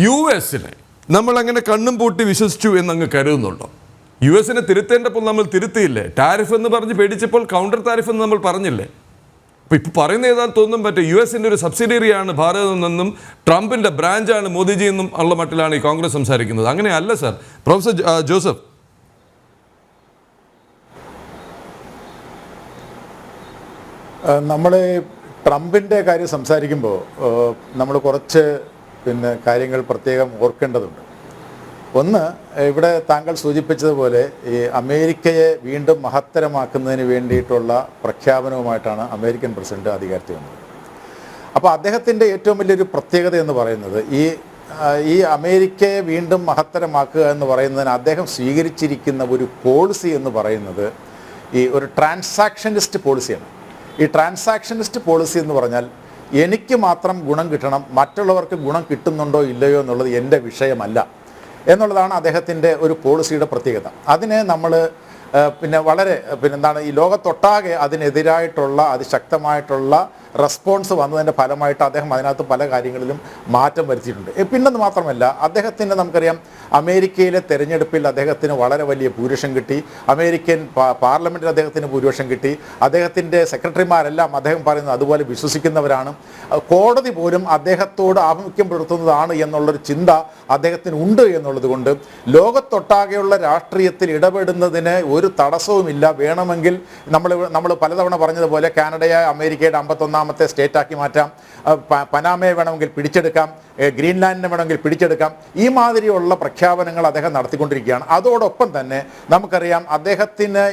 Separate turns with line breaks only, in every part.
U എസിനെ നമ്മൾ അങ്ങനെ കണ്ണും പൂട്ടി വിശ്വസിച്ചു എന്നങ്ങ് കരുതുന്നുണ്ടോ? യു എസിനെ തിരുത്തേണ്ടപ്പോൾ നമ്മൾ തിരുത്തിയില്ലേ? ടാരിഫ് എന്ന് പറഞ്ഞ് പേടിച്ചപ്പോൾ കൗണ്ടർ ടാരിഫ് എന്ന് നമ്മൾ പറഞ്ഞില്ലേ? അപ്പോൾ ഇപ്പോൾ പറയുന്ന ഏതാണെന്ന് തോന്നും പറ്റും യു എസിന്റെ ഒരു സബ്സിഡിയറിയാണ് ഭാരതം എന്നും ട്രംപിന്റെ ബ്രാഞ്ചാണ് മോദിജി എന്നും ഉള്ള മട്ടിലാണ് ഈ കോൺഗ്രസ് സംസാരിക്കുന്നത്. അങ്ങനെയല്ല സാർ. Professor Joseph.
നമ്മൾ ട്രംപിന്റെ കാര്യം സംസാരിക്കുമ്പോൾ നമ്മൾ കുറച്ച് പിന്നെ കാര്യങ്ങൾ പ്രത്യേകം ഓർക്കേണ്ടതുണ്ട്. ഒന്ന് ഇവിടെ താങ്കൾ സൂചിപ്പിച്ചതുപോലെ ഈ അമേരിക്കയെ വീണ്ടും മഹത്തരമാക്കുന്നതിന് വേണ്ടിയിട്ടുള്ള പ്രഖ്യാപനവുമായിട്ടാണ് അമേരിക്കൻ പ്രസിഡന്റ് അധികാരത്തിൽ വന്നത്. അപ്പോൾ അദ്ദേഹത്തിന്റെ ഏറ്റവും വലിയൊരു പ്രത്യേകത എന്ന് പറയുന്നത് ഈ ഈ അമേരിക്കയെ വീണ്ടും മഹത്തരമാക്കുക എന്ന് പറയുന്നതിന് അദ്ദേഹം സ്വീകരിച്ചിരിക്കുന്ന ഒരു പോളിസി എന്ന് പറയുന്നത് ഈ ഒരു ട്രാൻസാക്ഷനിസ്റ്റ് പോളിസിയാണ്. ഈ ട്രാൻസാക്ഷനിസ്റ്റ് പോളിസി എന്ന് പറഞ്ഞാൽ എനിക്ക് മാത്രം ഗുണം കിട്ടണം മറ്റുള്ളവർക്ക് ഗുണം കിട്ടുന്നുണ്ടോ ഇല്ലയോ എന്നുള്ളത് എന്റെ വിഷയമല്ല എന്നുള്ളതാണ് അദ്ദേഹത്തിന്റെ ഒരു പോളിസിയുടെ പ്രത്യേകത. അതിനെ നമ്മൾ പിന്നെ വളരെ പിന്നെന്താണ് ഈ ലോകത്തൊട്ടാകെ അതിനെതിരായിട്ടുള്ള അതിശക്തമായിട്ടുള്ള റെസ്പോൺസ് വന്നതിന്റെ ഫലമായിട്ട് അദ്ദേഹം അതിനകത്ത് പല കാര്യങ്ങളിലും മാറ്റം വരുത്തിയിട്ടുണ്ട്. പിന്നത് മാത്രമല്ല അദ്ദേഹത്തിന് നമുക്കറിയാം അമേരിക്കയിലെ തെരഞ്ഞെടുപ്പിൽ അദ്ദേഹത്തിന് വളരെ വലിയ ഭൂരിപക്ഷം കിട്ടി. അമേരിക്കൻ പാർലമെന്റിൽ അദ്ദേഹത്തിന് ഭൂരിപക്ഷം കിട്ടി. അദ്ദേഹത്തിന്റെ സെക്രട്ടറിമാരെല്ലാം അദ്ദേഹം പറയുന്നത് അതുപോലെ വിശ്വസിക്കുന്നവരാണ്. കോടതി പോലും അദ്ദേഹത്തോട് ആഭിമുഖ്യം പുലർത്തുന്നതാണ് എന്നുള്ളൊരു ചിന്ത അദ്ദേഹത്തിന് ഉണ്ട് എന്നുള്ളത് കൊണ്ട് ലോകത്തൊട്ടാകെയുള്ള രാഷ്ട്രീയത്തിൽ ഇടപെടുന്നതിന് ഒരു തടസ്സവുമില്ല. വേണമെങ്കിൽ നമ്മൾ നമ്മൾ പലതവണ പറഞ്ഞതുപോലെ കാനഡയെ അമേരിക്കയുടെ അമ്പത്തൊന്നാമത്തെ സ്റ്റേറ്റാക്കി മാറ്റാം. പനാമയെ വേണമെങ്കിൽ പിടിച്ചെടുക്കാം. ഗ്രീൻലാൻഡിനെ വേണമെങ്കിൽ പിടിച്ചെടുക്കാം. ഈ മാതിരിയുള്ള പ്രഖ്യാപനങ്ങൾ അദ്ദേഹം നടത്തിക്കൊണ്ടിരിക്കുകയാണ്. അതോടൊപ്പം തന്നെ നമുക്കറിയാം അദ്ദേഹത്തിന്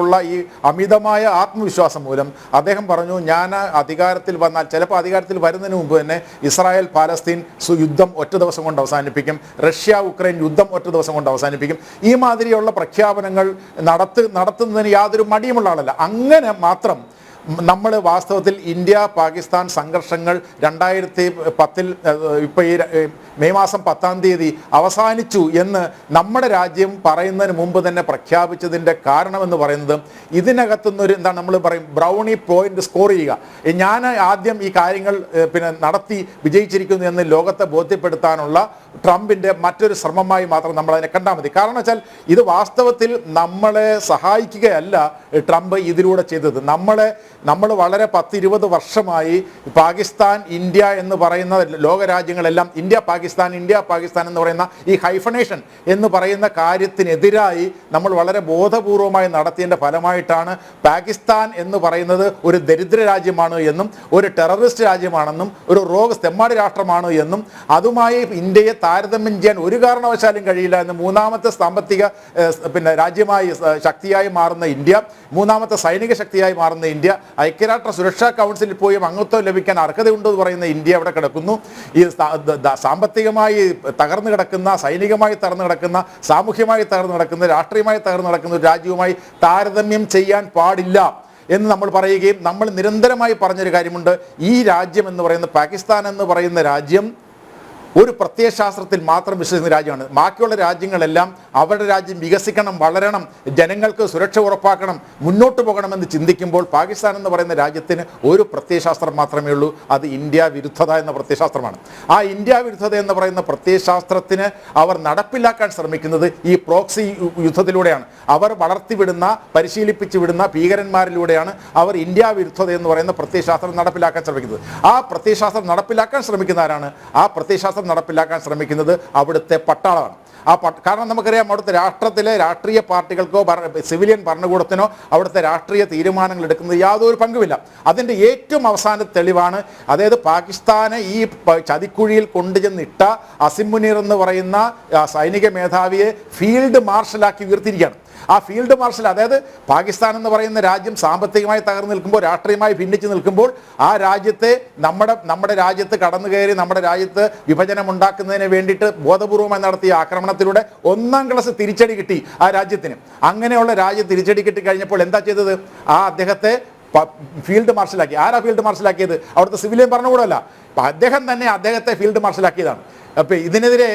ഉള്ള ഈ അമിതമായ ആത്മവിശ്വാസം മൂലം അദ്ദേഹം പറഞ്ഞു ഞാൻ അധികാരത്തിൽ വന്നാൽ ചിലപ്പോൾ അധികാരത്തിൽ വരുന്നതിന് മുമ്പ് തന്നെ ഇസ്രായേൽ പാലസ്തീൻ യുദ്ധം ഒറ്റ ദിവസം കൊണ്ട് അവസാനിപ്പിക്കും. റഷ്യ ഉക്രൈൻ യുദ്ധം ഒറ്റ ദിവസം കൊണ്ട് അവസാനിപ്പിക്കും. ഈ മാതിരിയുള്ള പ്രഖ്യാപനങ്ങൾ നടത്തു നടത്തുന്നതിന് യാതൊരു മടിയുമുള്ള ആളല്ല. അങ്ങനെ മാത്രം നമ്മൾ വാസ്തവത്തിൽ ഇന്ത്യ പാകിസ്ഥാൻ സംഘർഷങ്ങൾ രണ്ടായിരത്തി പത്തിൽ ഇപ്പോൾ ഈ മെയ് മാസം പത്താം തീയതി അവസാനിച്ചു എന്ന് നമ്മുടെ രാജ്യം പറയുന്നതിന് മുമ്പ് തന്നെ പ്രഖ്യാപിച്ചതിന്റെ കാരണമെന്ന് പറയുന്നത് ഇതിനകത്തുനിന്നൊരു എന്താണ് നമ്മൾ പറയും ബ്രൗണി പോയിന്റ് സ്കോർ ചെയ്യുക. ഞാൻ ആദ്യം ഈ കാര്യങ്ങൾ പിന്നെ നടത്തി വിജയിച്ചിരിക്കുന്നു എന്ന് ലോകത്തെ ബോധ്യപ്പെടുത്താനുള്ള ട്രംപിന്റെ മറ്റൊരു ശ്രമമായി മാത്രം നമ്മൾ അതിനെ കണ്ടാൽ മതി. കാരണം വെച്ചാൽ ഇത് വാസ്തവത്തിൽ നമ്മളെ സഹായിക്കുകയല്ല ട്രംപ് ഇതിലൂടെ ചെയ്തത്. നമ്മളെ നമ്മൾ വളരെ പത്തിരുപത് വർഷമായി പാകിസ്ഥാൻ ഇന്ത്യ എന്ന് പറയുന്ന ലോകരാജ്യങ്ങളെല്ലാം ഇന്ത്യ പാകിസ്ഥാൻ ഇന്ത്യ പാകിസ്ഥാൻ എന്ന് പറയുന്ന ഈ ഹൈഫണേഷൻ എന്ന് പറയുന്ന കാര്യത്തിനെതിരായി നമ്മൾ വളരെ ബോധപൂർവമായി നടത്തിയതിന്റെ ഫലമായിട്ടാണ് പാകിസ്ഥാൻ എന്ന് പറയുന്നത് ഒരു ദരിദ്ര രാജ്യമാണ് എന്നും ഒരു ടെററിസ്റ്റ് രാജ്യമാണെന്നും ഒരു റോഗ് തെമ്മാടി രാഷ്ട്രമാണ് എന്നും അതുമായി ഇന്ത്യയെ താരതമ്യം ചെയ്യാൻ ഒരു കാരണവശാലും കഴിയില്ല എന്ന് മൂന്നാമത്തെ സാമ്പത്തിക പിന്നെ രാജ്യമായി ശക്തിയായി മാറുന്ന ഇന്ത്യ മൂന്നാമത്തെ സൈനിക ശക്തിയായി മാറുന്ന ഇന്ത്യ ഐക്യരാഷ്ട്ര സുരക്ഷാ കൗൺസിലിൽ പോയും അംഗത്വം ലഭിക്കാൻ അർഹതയുണ്ടെന്ന് പറയുന്ന ഇന്ത്യ അവിടെ കിടക്കുന്നു. ഈ സാമ്പത്തികമായി തകർന്നു കിടക്കുന്ന സൈനികമായി തകർന്നു കിടക്കുന്ന സാമൂഹ്യമായി തകർന്നു കിടക്കുന്ന രാഷ്ട്രീയമായി തകർന്നു കിടക്കുന്ന രാജ്യവുമായി താരതമ്യം ചെയ്യാൻ പാടില്ല എന്ന് നമ്മൾ പറയുകയും നമ്മൾ നിരന്തരമായി പറഞ്ഞൊരു കാര്യമുണ്ട്. ഈ രാജ്യം എന്ന് പറയുന്ന പാകിസ്ഥാൻ എന്ന് പറയുന്ന രാജ്യം ഒരു പ്രത്യയശാസ്ത്രത്തിൽ മാത്രം വിശ്വസിക്കുന്ന രാജ്യമാണ്. ബാക്കിയുള്ള രാജ്യങ്ങളെല്ലാം അവരുടെ രാജ്യം വികസിക്കണം വളരണം ജനങ്ങൾക്ക് സുരക്ഷ ഉറപ്പാക്കണം മുന്നോട്ട് പോകണമെന്ന് ചിന്തിക്കുമ്പോൾ പാകിസ്ഥാൻ എന്ന് പറയുന്ന രാജ്യത്തിന് ഒരു പ്രത്യയശാസ്ത്രം മാത്രമേ ഉള്ളൂ. അത് ഇന്ത്യ വിരുദ്ധത എന്ന പ്രത്യയശാസ്ത്രമാണ് ആ ഇന്ത്യ വിരുദ്ധത എന്ന് പറയുന്ന പ്രത്യയശാസ്ത്രത്തിന് അവർ നടപ്പിലാക്കാൻ ശ്രമിക്കുന്നത് ഈ പ്രോക്സി യുദ്ധത്തിലൂടെയാണ്. അവർ വളർത്തിവിടുന്ന പരിശീലിപ്പിച്ചു വിടുന്ന ഭീകരന്മാരിലൂടെയാണ് അവർ ഇന്ത്യ വിരുദ്ധത എന്ന് പറയുന്ന പ്രത്യയശാസ്ത്രം നടപ്പിലാക്കാൻ ശ്രമിക്കുന്നത്. ആ പ്രത്യയശാസ്ത്രം നടപ്പിലാക്കാൻ ശ്രമിക്കുന്ന ആരാണ്? ആ പ്രത്യയശാസ്ത്രം നടപ്പിലാക്കാൻ ശ്രമിക്കുന്നത് അവിടുത്തെ പട്ടാളമാണ്. ആ കാരണം നമുക്കറിയാം അവിടുത്തെ രാഷ്ട്രത്തിലെ രാഷ്ട്രീയ പാർട്ടികൾക്കോ സിവിലിയൻ ഭരണകൂടത്തിനോ അവിടുത്തെ രാഷ്ട്രീയ തീരുമാനങ്ങൾ എടുക്കുന്നത് യാതൊരു പങ്കുമില്ല. അതിന്റെ ഏറ്റവും അവസാന തെളിവാണ് അതായത് പാകിസ്ഥാനെ ഈ ചതിക്കുഴിയിൽ കൊണ്ടുചെന്നിട്ട അസിം മുനീർ എന്ന് പറയുന്ന സൈനിക മേധാവിയെ ഫീൽഡ് മാർഷലാക്കി ഉയർത്തിയിരിക്കുകയാണ്. ആ ഫീൽഡ് മാർഷൽ അതായത് പാകിസ്ഥാൻ എന്ന് പറയുന്ന രാജ്യം സാമ്പത്തികമായി തകർന്നു നിൽക്കുമ്പോൾ രാഷ്ട്രീയമായി ഭിന്നിച്ച് നിൽക്കുമ്പോൾ ആ രാജ്യത്തെ നമ്മുടെ നമ്മുടെ രാജ്യത്ത് കടന്നു കയറി നമ്മുടെ രാജ്യത്ത് വിഭജനം ഉണ്ടാക്കുന്നതിന് വേണ്ടിയിട്ട് ബോധപൂർവമായി നടത്തിയ ആക്രമണത്തിലൂടെ ഒന്നാം ക്ലാസ് തിരിച്ചടി കിട്ടി ആ രാജ്യത്തിന്. അങ്ങനെയുള്ള രാജ്യം തിരിച്ചടി കിട്ടി കഴിഞ്ഞപ്പോൾ എന്താ ചെയ്തത്? ആ അദ്ദേഹത്തെ ഫീൽഡ് മാർഷലാക്കി. ആരാ ഫീൽഡ് മാർഷലാക്കിയത്? അവിടുത്തെ സിവിലിയൻ ഭരണകൂടമല്ല. അപ്പൊ അദ്ദേഹം തന്നെ അദ്ദേഹത്തെ ഫീൽഡ് മാർഷലാക്കിയതാണ്. അപ്പൊ ഇതിനെതിരെ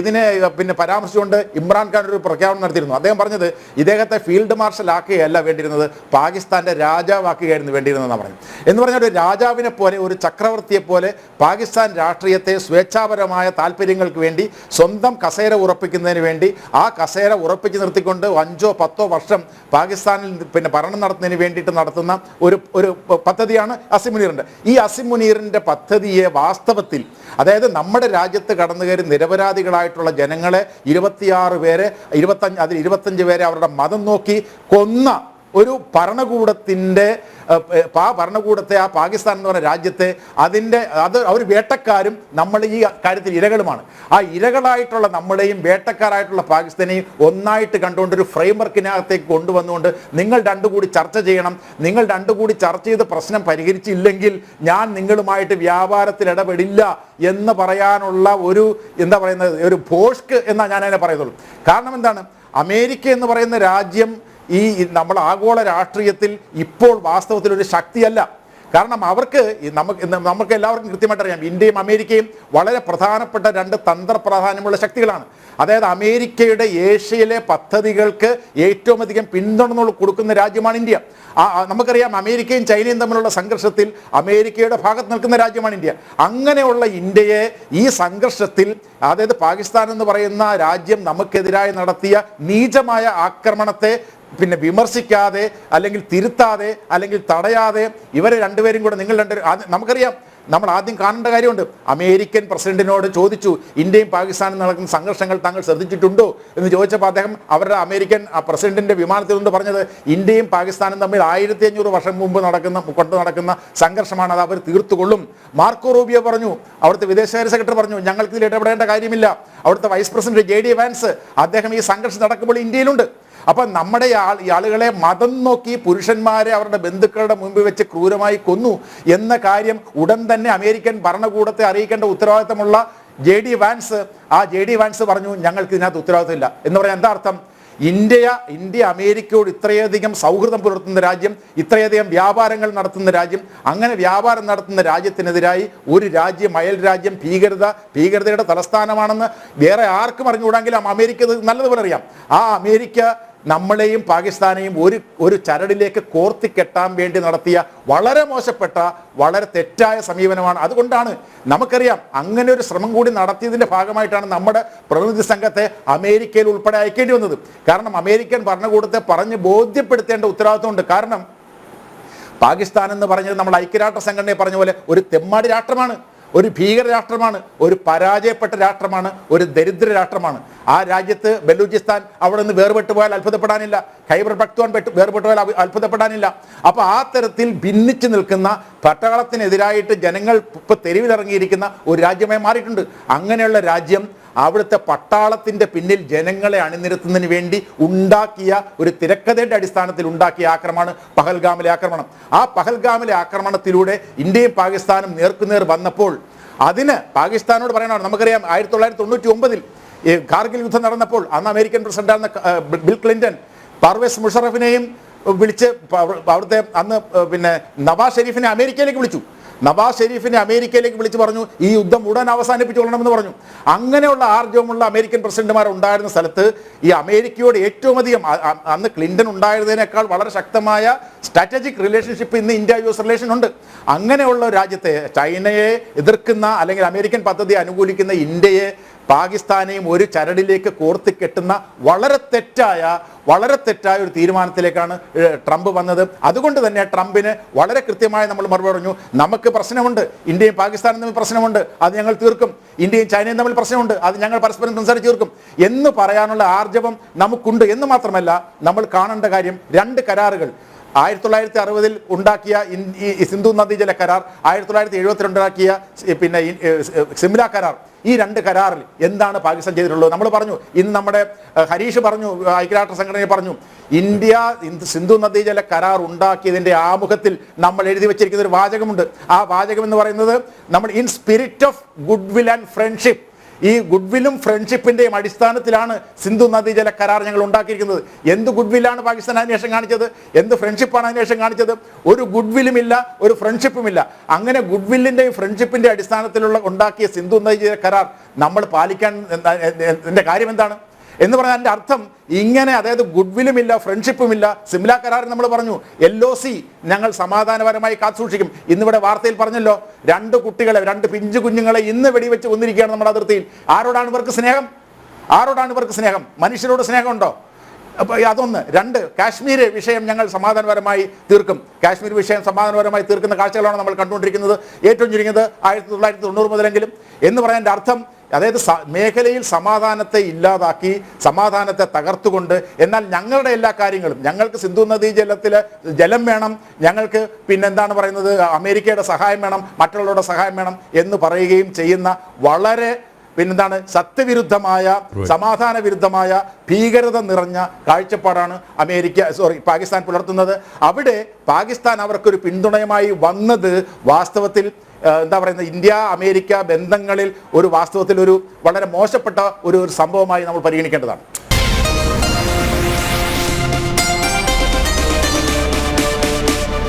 ഇതിനെ പിന്നെ പരാമർശിച്ചുകൊണ്ട് ഇമ്രാൻഖാൻ ഒരു പ്രഖ്യാപനം നടത്തിയിരുന്നു. അദ്ദേഹം പറഞ്ഞത് ഇദ്ദേഹത്തെ ഫീൽഡ് മാർഷൽ ആക്കുകയല്ല വേണ്ടിയിരുന്നത് പാകിസ്ഥാന്റെ രാജാവാക്കുകയായിരുന്നു വേണ്ടിയിരുന്നതെന്ന് പറഞ്ഞു എന്ന് പറഞ്ഞാൽ ഒരു രാജാവിനെ പോലെ ഒരു ചക്രവർത്തിയെ പോലെ പാകിസ്ഥാൻ രാഷ്ട്രീയത്തെ സ്വേച്ഛാപരമായ താല്പര്യങ്ങൾക്ക് വേണ്ടി സ്വന്തം കസേര ഉറപ്പിക്കുന്നതിന് വേണ്ടി ആ കസേര ഉറപ്പിച്ച് നിർത്തിക്കൊണ്ട് അഞ്ചോ പത്തോ വർഷം പാകിസ്ഥാനിൽ പിന്നെ ഭരണം നടത്തുന്നതിന് വേണ്ടിയിട്ട് നടത്തുന്ന ഒരു ഒരു പദ്ധതിയാണ് അസിം മുനീറിന്റെ ഈ അസിം മുനീറിന്റെ പദ്ധതിയെ വാസ്തവത്തിൽ അതായത് നമ്മുടെ രാജ്യത്ത് കടന്നു കയറി നിരപരാധികളായിട്ടുള്ള ജനങ്ങളെ ഇരുപത്തിയാറ് പേരെ ഇരുപത്തഞ്ച് അതിൽ ഇരുപത്തഞ്ച് പേരെ അവരുടെ മതം നോക്കി കൊന്ന ഒരു ഭരണകൂടത്തിന്റെ ആ ഭരണകൂടത്തെ ആ പാകിസ്ഥാൻ എന്ന് പറയുന്ന രാജ്യത്തെ അതിന്റെ അത് അവർ വേട്ടക്കാരും നമ്മൾ ഈ കാര്യത്തിൽ ഇരകളുമാണ്. ആ ഇരകളായിട്ടുള്ള നമ്മളെയും വേട്ടക്കാരായിട്ടുള്ള പാകിസ്ഥാനെയും ഒന്നായിട്ട് കണ്ടുകൊണ്ട് ഒരു ഫ്രെയിം വർക്കിനകത്തേക്ക് കൊണ്ടുവന്നുകൊണ്ട് നിങ്ങൾ രണ്ടു കൂടി ചർച്ച ചെയ്യണം. നിങ്ങൾ രണ്ടു കൂടി ചർച്ച ചെയ്ത് പ്രശ്നം പരിഹരിച്ചില്ലെങ്കിൽ ഞാൻ നിങ്ങളുമായിട്ട് വ്യാപാരത്തിൽ ഇടപെടില്ല എന്ന് പറയാനുള്ള ഒരു എന്താ പറയുന്നത് ഒരു ഭോഷ്ക്ക് എന്നാണ് ഞാൻ അതിനെ പറയുന്നുള്ളൂ. കാരണം എന്താണ്? അമേരിക്ക എന്ന് പറയുന്ന രാജ്യം ഈ നമ്മൾ ആഗോള രാഷ്ട്രീയത്തിൽ ഇപ്പോൾ വാസ്തവത്തിൽ ഒരു ശക്തിയല്ല. കാരണം അവർക്ക് നമുക്ക് നമുക്ക് എല്ലാവർക്കും കൃത്യമായിട്ട് അറിയാം. ഇന്ത്യയും അമേരിക്കയും വളരെ പ്രധാനപ്പെട്ട രണ്ട് തന്ത്രപ്രാധാന്യമുള്ള ശക്തികളാണ്. അതായത് അമേരിക്കയുടെ ഏഷ്യയിലെ പദ്ധതികൾക്ക് ഏറ്റവും അധികം പിന്തുണ കൊടുക്കുന്ന രാജ്യമാണ് ഇന്ത്യ. നമുക്കറിയാം അമേരിക്കയും ചൈനയും തമ്മിലുള്ള സംഘർഷത്തിൽ അമേരിക്കയുടെ ഭാഗത്ത് നിൽക്കുന്ന രാജ്യമാണ് ഇന്ത്യ. അങ്ങനെയുള്ള ഇന്ത്യയെ ഈ സംഘർഷത്തിൽ അതായത് പാകിസ്ഥാൻ എന്ന് പറയുന്ന രാജ്യം നമുക്കെതിരായി നടത്തിയ നീചമായ ആക്രമണത്തെ പിന്നെ വിമർശിക്കാതെ അല്ലെങ്കിൽ തിരുത്താതെ അല്ലെങ്കിൽ തടയാതെ ഇവരെ രണ്ടുപേരും കൂടെ നിങ്ങൾ രണ്ടുപേരും നമുക്കറിയാം നമ്മൾ ആദ്യം കാണേണ്ട കാര്യമുണ്ട്. അമേരിക്കൻ പ്രസിഡന്റിനോട് ചോദിച്ചു ഇന്ത്യയും പാകിസ്ഥാനും നടക്കുന്ന സംഘർഷങ്ങൾ താങ്കൾ ശ്രദ്ധിച്ചിട്ടുണ്ടോ? എന്ന് ചോദിച്ചപ്പോൾ അദ്ദേഹം അവരുടെ അമേരിക്കൻ പ്രസിഡന്റിന്റെ വിമാനത്തിൽ നിന്ന് പറഞ്ഞത് ഇന്ത്യയും പാകിസ്ഥാനും തമ്മിൽ ആയിരത്തി അഞ്ഞൂറ് വർഷം മുമ്പ് നടക്കുന്ന കൊണ്ട് നടക്കുന്ന സംഘർഷമാണ്. അത് അവർ തീർത്തുകൊള്ളും. മാർക്കോ റൂബിയോ പറഞ്ഞു അവിടുത്തെ വിദേശകാര്യ സെക്രട്ടറി പറഞ്ഞു ഞങ്ങൾക്ക് ഇതിൽ ഇടപെടേണ്ട കാര്യമില്ല. അവിടുത്തെ vice president J D Vance അദ്ദേഹം ഈ സംഘർഷം നടക്കുമ്പോൾ ഇന്ത്യയിലുണ്ട്. അപ്പൊ നമ്മുടെ ആളുകളെ മതം നോക്കി പുരുഷന്മാരെ അവരുടെ ബന്ധുക്കളുടെ മുമ്പിൽ വെച്ച് ക്രൂരമായി കൊന്നു എന്ന കാര്യം ഉടൻ തന്നെ അമേരിക്കൻ ഭരണകൂടത്തെ അറിയിക്കേണ്ട ഉത്തരവാദിത്തമുള്ള ജെ ഡി വാൻസ് ആ ജെ ഡി വാൻസ് പറഞ്ഞു ഞങ്ങൾക്ക് ഇതിനകത്ത് ഉത്തരവാദിത്തമില്ല. എന്ന് പറയാൻ എന്താ അർത്ഥം? ഇന്ത്യ ഇന്ത്യ അമേരിക്കയോട് ഇത്രയധികം സൗഹൃദം പുലർത്തുന്ന രാജ്യം ഇത്രയധികം വ്യാപാരങ്ങൾ നടത്തുന്ന രാജ്യം അങ്ങനെ വ്യാപാരം നടത്തുന്ന രാജ്യത്തിനെതിരായി ഒരു രാജ്യം അയൽ രാജ്യം ഭീകരത ഭീകരതയുടെ തലസ്ഥാനമാണെന്ന് വേറെ ആർക്കും അറിഞ്ഞുകൂടാങ്കിലും അമേരിക്ക നല്ലതുപോലെ അറിയാം. ആ അമേരിക്ക നമ്മളെയും പാകിസ്ഥാനെയും ഒരു ഒരു ചരടിലേക്ക് കോർത്തി കെട്ടാൻ വേണ്ടി നടത്തിയ വളരെ മോശപ്പെട്ട വളരെ തെറ്റായ സമീപനമാണ്. അതുകൊണ്ടാണ് നമുക്കറിയാം അങ്ങനെ ഒരു ശ്രമം കൂടി നടത്തിയതിന്റെ ഭാഗമായിട്ടാണ് നമ്മുടെ പ്രതിനിധി സംഘത്തെ അമേരിക്കയിൽ ഉൾപ്പെടെ അയക്കേണ്ടി വന്നത്. കാരണം അമേരിക്കൻ ഭരണകൂടത്തെ പറഞ്ഞ് ബോധ്യപ്പെടുത്തേണ്ട ഉത്തരവാദിത്വമുണ്ട്. കാരണം പാകിസ്ഥാൻ എന്ന് പറഞ്ഞത് നമ്മൾ ഐക്യരാഷ്ട്ര സംഘടനയെ പറഞ്ഞ പോലെ ഒരു തെമ്മാടി രാഷ്ട്രമാണ്. ഒരു ഭീകര രാഷ്ട്രമാണ് ഒരു പരാജയപ്പെട്ട രാഷ്ട്രമാണ് ഒരു ദരിദ്ര രാഷ്ട്രമാണ്. ആ രാജ്യത്ത് ബലൂചിസ്ഥാൻ അവിടെ നിന്ന് വേർപെട്ടു പോയാൽ അത്ഭുതപ്പെടാനില്ല. ഖൈബർ പക്തുവാൻ പെട്ട് വേർപെട്ടു പോയാൽ അത്ഭുതപ്പെടാനില്ല. അപ്പോൾ ആ തരത്തിൽ ഭിന്നിച്ചു നിൽക്കുന്ന പട്ടാളത്തിനെതിരായിട്ട് ജനങ്ങൾ ഇപ്പൊ തെരുവിലിറങ്ങിയിരിക്കുന്ന ഒരു രാജ്യമായി മാറിയിട്ടുണ്ട്. അങ്ങനെയുള്ള രാജ്യം അവിടുത്തെ പട്ടാളത്തിന്റെ പിന്നിൽ ജനങ്ങളെ അണിനിരത്തുന്നതിന് വേണ്ടി ഉണ്ടാക്കിയ ഒരു തിരക്കഥയുടെ അടിസ്ഥാനത്തിൽ ഉണ്ടാക്കിയ ആക്രമണമാണ് പഹൽഗാമിലെ ആക്രമണം. ആ പഹൽഗാമിലെ ആക്രമണത്തിലൂടെ ഇന്ത്യയും പാകിസ്ഥാനും നേർക്കുനേർ വന്നപ്പോൾ അതിന് പാകിസ്ഥാനോട് പറയണം നമുക്കറിയാം ആയിരത്തി തൊള്ളായിരത്തി തൊണ്ണൂറ്റി ഒമ്പതിൽ കാർഗിൽ യുദ്ധം നടന്നപ്പോൾ അന്ന് അമേരിക്കൻ പ്രസിഡന്റായിരുന്ന ബിൽ ക്ലിന്റൺ പർവേസ് മുഷറഫിനെയും വിളിച്ച് അവിടുത്തെ അന്ന് പിന്നെ നവാസ് ഷെരീഫിനെ അമേരിക്കയിലേക്ക് വിളിച്ചു. നവാസ് ഷെരീഫിനെ അമേരിക്കയിലേക്ക് വിളിച്ചു പറഞ്ഞു ഈ യുദ്ധം ഉടൻ അവസാനിപ്പിച്ചുകൊള്ളണമെന്ന് പറഞ്ഞു. അങ്ങനെയുള്ള ആർജവമുള്ള അമേരിക്കൻ പ്രസിഡന്റുമാർ ഉണ്ടായിരുന്ന സ്ഥലത്ത് ഈ അമേരിക്കയോട് ഏറ്റവും അധികം അന്ന് ക്ലിന്റൺ ഉണ്ടായിരുന്നതിനേക്കാൾ വളരെ ശക്തമായ സ്ട്രാറ്റജിക് റിലേഷൻഷിപ്പ് ഇന്ന് ഇന്ത്യ യു എസ് റിലേഷൻ ഉണ്ട്. അങ്ങനെയുള്ള രാജ്യത്തെ ചൈനയെ എതിർക്കുന്ന അല്ലെങ്കിൽ അമേരിക്കൻ പദ്ധതി അനുകൂലിക്കുന്ന ഇന്ത്യയെ പാകിസ്ഥാനെയും ഒരു ചരടിലേക്ക് കോർത്തി കെട്ടുന്ന വളരെ തെറ്റായ വളരെ തെറ്റായ ഒരു തീരുമാനത്തിലേക്കാണ് ട്രംപ് വന്നത്. അതുകൊണ്ട് തന്നെ ട്രംപിന് വളരെ കൃത്യമായി നമ്മൾ മറുപടി പറഞ്ഞു നമുക്ക് പ്രശ്നമുണ്ട്. ഇന്ത്യയും പാകിസ്ഥാനും തമ്മിൽ പ്രശ്നമുണ്ട്. അത് ഞങ്ങൾ തീർക്കും. ഇന്ത്യയും ചൈനയും തമ്മിൽ പ്രശ്നമുണ്ട്. അത് ഞങ്ങൾ പരസ്പരം സംസാരിച്ച് തീർക്കും. എന്ന് പറയാനുള്ള ആർജവം നമുക്കുണ്ട് എന്ന് മാത്രമല്ല നമ്മൾ കാണേണ്ട കാര്യം രണ്ട് കരാറുകൾ. ആയിരത്തി തൊള്ളായിരത്തി അറുപതിൽ ഉണ്ടാക്കിയ സിന്ധു നദീജല കരാർ ആയിരത്തി തൊള്ളായിരത്തി എഴുപത്തിരണ്ടാക്കിയ പിന്നെ സിംല കരാർ. ഈ രണ്ട് കരാറിൽ എന്താണ് പാകിസ്ഥാൻ ചെയ്തിട്ടുള്ളത്? നമ്മൾ പറഞ്ഞു ഇന്ന് നമ്മുടെ ഹരീഷ് പറഞ്ഞു ഐക്യരാഷ്ട്ര സംഘടനയെ പറഞ്ഞു ഇന്ത്യ ഇന്ത് സിന്ധു നദീജല കരാർ ഉണ്ടാക്കിയതിന്റെ ആമുഖത്തിൽ നമ്മൾ എഴുതി വെച്ചിരിക്കുന്ന ഒരു വാചകമുണ്ട്. ആ വാചകം എന്ന് പറയുന്നത് നമ്മൾ in spirit of good will and friendship ഈ ഗുഡ്വില്ലും ഫ്രണ്ട്ഷിപ്പിന്റെയും അടിസ്ഥാനത്തിലാണ് സിന്ധു നദീജല കരാർ ഞങ്ങൾ ഉണ്ടാക്കിയിരിക്കുന്നത്. എന്ത് ഗുഡ്വില്ലാണ് പാകിസ്ഥാൻ അന്വേഷണം കാണിച്ചത്? എന്ത് ഫ്രണ്ട്ഷിപ്പാണ് അന്വേഷണം കാണിച്ചത്? ഒരു ഗുഡ്വില്ലും ഇല്ല ഒരു ഫ്രണ്ട്ഷിപ്പും ഇല്ല അങ്ങനെ ഗുഡ്വില്ലിന്റെയും ഫ്രണ്ട്ഷിപ്പിന്റെ അടിസ്ഥാനത്തിലുള്ള ഉണ്ടാക്കിയ സിന്ധു നദീജല കരാർ നമ്മൾ പാലിക്കാൻ എന്താ- കാര്യം എന്താണ്? എന്ന് പറഞ്ഞാൽ അതിന്റെ അർത്ഥം ഇങ്ങനെ അതായത് ഇല്ല ഫ്രണ്ട്ഷിപ്പും ഇല്ല സിംല കരാർ നമ്മൾ പറഞ്ഞു എൽ ഒ സി ഞങ്ങൾ സമാധാനപരമായി കാത്തുസൂക്ഷിക്കും. ഇന്നിവിടെ വാർത്തയിൽ പറഞ്ഞല്ലോ രണ്ട് കുട്ടികളെ രണ്ട് പിഞ്ചു കുഞ്ഞുങ്ങളെ ഇന്ന് വെടിവെച്ച് കൊന്നിരിക്കുകയാണ് നമ്മുടെ അതിർത്തിയിൽ. ആരോടാണ് ഇവർക്ക് സ്നേഹം? ആരോടാണ് ഇവർക്ക് സ്നേഹം? മനുഷ്യരോട് സ്നേഹമുണ്ടോ? അപ്പൊ അതൊന്ന്. രണ്ട് കാശ്മീർ വിഷയം ഞങ്ങൾ സമാധാനപരമായി തീർക്കും. കാശ്മീർ വിഷയം സമാധാനപരമായി തീർക്കുന്ന കാഴ്ചകളാണ് നമ്മൾ കണ്ടുകൊണ്ടിരിക്കുന്നത്. ഏറ്റവും ചുരുങ്ങിയത് ആയിരത്തി തൊള്ളായിരത്തി തൊണ്ണൂറ് മുതലെങ്കിലും. എന്ന് പറയാന്റെ അർത്ഥം അതായത് സ- മേഖലയിൽ സമാധാനത്തെ ഇല്ലാതാക്കി സമാധാനത്തെ തകർത്തുകൊണ്ട് എന്നാൽ ഞങ്ങളുടെ എല്ലാ കാര്യങ്ങളും ഞങ്ങൾക്ക് സിന്ധു നദീ ജലത്തിൽ ജലം വേണം ഞങ്ങൾക്ക് പിന്നെന്താണ് പറയുന്നത് അമേരിക്കയുടെ സഹായം വേണം മറ്റുള്ളവരുടെ സഹായം വേണം എന്ന് പറയുകയും ചെയ്യുന്ന വളരെ പിന്നെന്താണ് സത്യവിരുദ്ധമായ സമാധാന വിരുദ്ധമായ ഭീകരത നിറഞ്ഞ കാഴ്ചപ്പാടാണ് അമേരിക്ക സോറി പാകിസ്ഥാൻ പുലർത്തുന്നത്. അവിടെ പാകിസ്ഥാൻ അവർക്കൊരു പിന്തുണയുമായി വന്നത് വാസ്തവത്തിൽ എന്താ പറയുന്നത് ഇന്ത്യ അമേരിക്ക ബന്ധങ്ങളിൽ ഒരു വാസ്തവത്തിൽ ഒരു വളരെ മോശപ്പെട്ട ഒരു സംഭവമായി നമ്മൾ പരിഗണിക്കേണ്ടതാണ്.